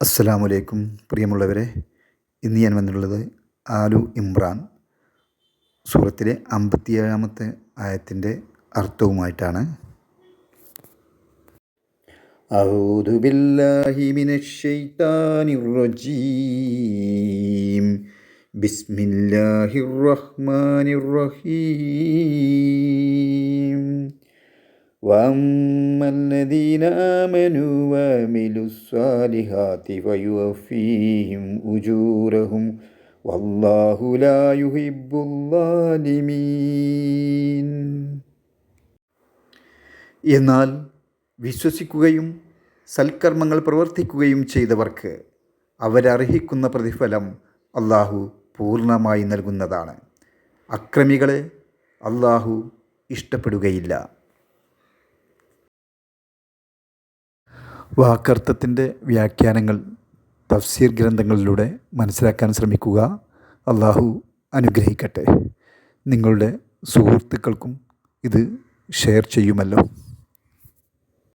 അസ്സലാമലൈക്കും പ്രിയമുള്ളവരെ ഇന്ന് ഞാൻ വന്നിട്ടുള്ളത് ആലു ഇമ്രാൻ സൂറത്തിലെ അമ്പത്തിയേഴാമത്തെ ആയത്തിൻ്റെ അർത്ഥവുമായിട്ടാണ് أعوذ بالله من الشيطان الرجيم بسم الله الرحمن الرحيم وأما الذين آمنوا وعملوا الصالحات فيوفيهم أجورهم والله لا يحب الظالمين എന്നാൽ വിശ്വസിക്കുകയും സൽക്കർമ്മങ്ങൾ പ്രവർത്തിക്കുകയും ചെയ്തവർക്ക് അവരർഹിക്കുന്ന പ്രതിഫലം അള്ളാഹു പൂർണ്ണമായി നൽകുന്നതാണ് അക്രമികളെ അള്ളാഹു ഇഷ്ടപ്പെടുകയില്ല വാക്കർത്ഥത്തിന്റെ വ്യാഖ്യാനങ്ങൾ തഫ്സീർ ഗ്രന്ഥങ്ങളിലൂടെ മനസ്സിലാക്കാൻ ശ്രമിക്കുക. അള്ളാഹു അനുഗ്രഹിക്കട്ടെ. നിങ്ങളുടെ സുഹൃത്തുക്കൾക്കും ഇത് ഷെയർ ചെയ്യുമല്ലോ.